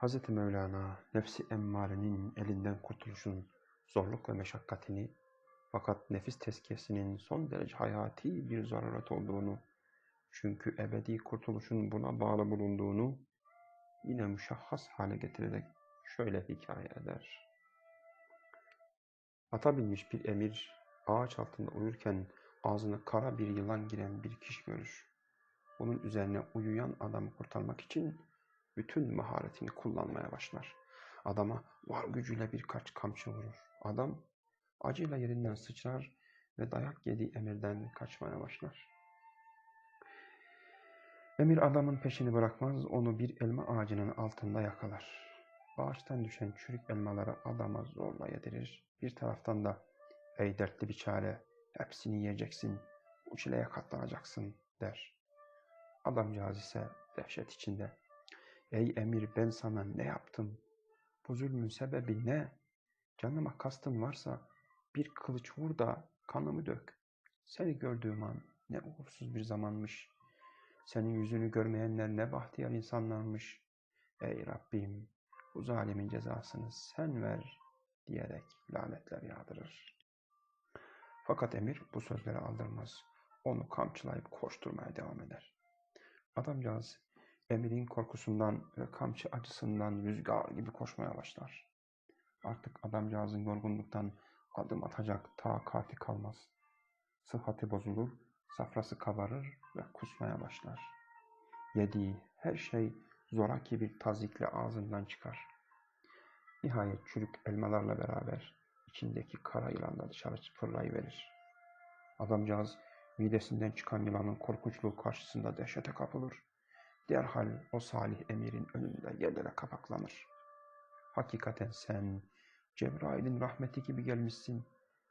Hz. Mevlana nefsi emmarenin elinden kurtuluşun zorluk ve meşakkatini fakat nefis tezkiyesinin son derece hayati bir zaruret olduğunu çünkü ebedi kurtuluşun buna bağlı bulunduğunu yine müşahhas hale getirerek şöyle hikaye eder. Ata binmiş bir emir ağaç altında uyurken ağzına kara bir yılan giren bir kişi görür. Bunun üzerine uyuyan adamı kurtarmak için bütün maharetini kullanmaya başlar. Adama var gücüyle birkaç kamçı vurur. Adam acıyla yerinden sıçrar ve dayak yediği emirden kaçmaya başlar. Emir adamın peşini bırakmaz, onu bir elma ağacının altında yakalar. Ağaçtan düşen çürük elmaları adama zorla yedirir. Bir taraftan da ''Ey dertli bir çare, hepsini yiyeceksin, bu çileye katlanacaksın.'' der. Adamcağız ise dehşet içinde ''Ey emir ben sana ne yaptım? Bu zulmün sebebi ne? Canıma kastın varsa bir kılıç vur da kanımı dök. Seni gördüğüm an ne uğursuz bir zamanmış. Senin yüzünü görmeyenler ne bahtiyar insanlarmış. Ey Rabbim bu zalimin cezasını sen ver diyerek lanetler yağdırır. Fakat emir bu sözleri aldırmaz. Onu kamçılayıp koşturmaya devam eder. Adamcağız emirin korkusundan ve kamçı acısından rüzgar gibi koşmaya başlar. Artık adamcağızın yorgunluktan adım atacak takati kalmaz. Sıhhati bozulur, safrası kabarır ve kusmaya başlar. Yediği her şey zoraki bir tazikle ağzından çıkar. Nihayet çürük elmalarla beraber içindeki kara yılan da dışarı fırlayıverir. Adamcağız midesinden çıkan yılanın korkunçluğu karşısında dehşete kapılır. Derhal o salih emirin önünde yerlere kapaklanır. Hakikaten sen Cebrail'in rahmeti gibi gelmişsin.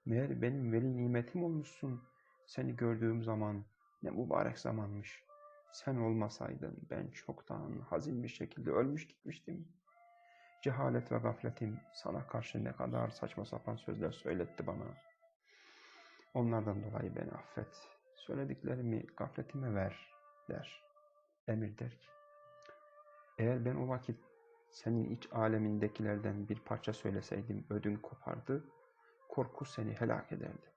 Meğer benim veli nimetim olmuşsun. Seni gördüğüm zaman ne mübarek zamanmış. Sen olmasaydın ben çoktan hazin bir şekilde ölmüş gitmiştim. Cehalet ve gafletim sana karşı ne kadar saçma sapan sözler söyletti bana. Onlardan dolayı beni affet. Söylediklerimi gafletime ver der. Emir der ki, eğer ben o vakit senin iç alemindekilerden bir parça söyleseydim ödün kopardı, korku seni helak ederdi.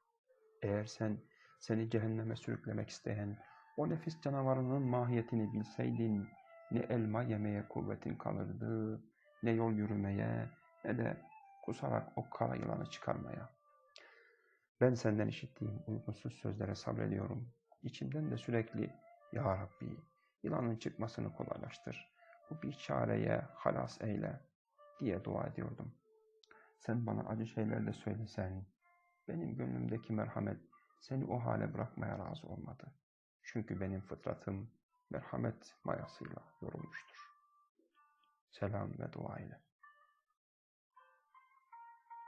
Eğer sen seni cehenneme sürüklemek isteyen o nefis canavarının mahiyetini bilseydin, ne elma yemeye kuvvetin kalırdı, ne yol yürümeye, ne de kusarak o kara yılanı çıkarmaya. Ben senden işittiğim uygunsuz sözlere sabrediyorum. İçimden de sürekli, Ya Rabbi, yılanın çıkmasını kolaylaştır. Bu bir çareye halas eyle diye dua ediyordum. Sen bana acı şeyler de söylesen, benim gönlümdeki merhamet seni o hale bırakmaya razı olmadı. Çünkü benim fıtratım merhamet mayasıyla yorulmuştur. Selam ve dua ile.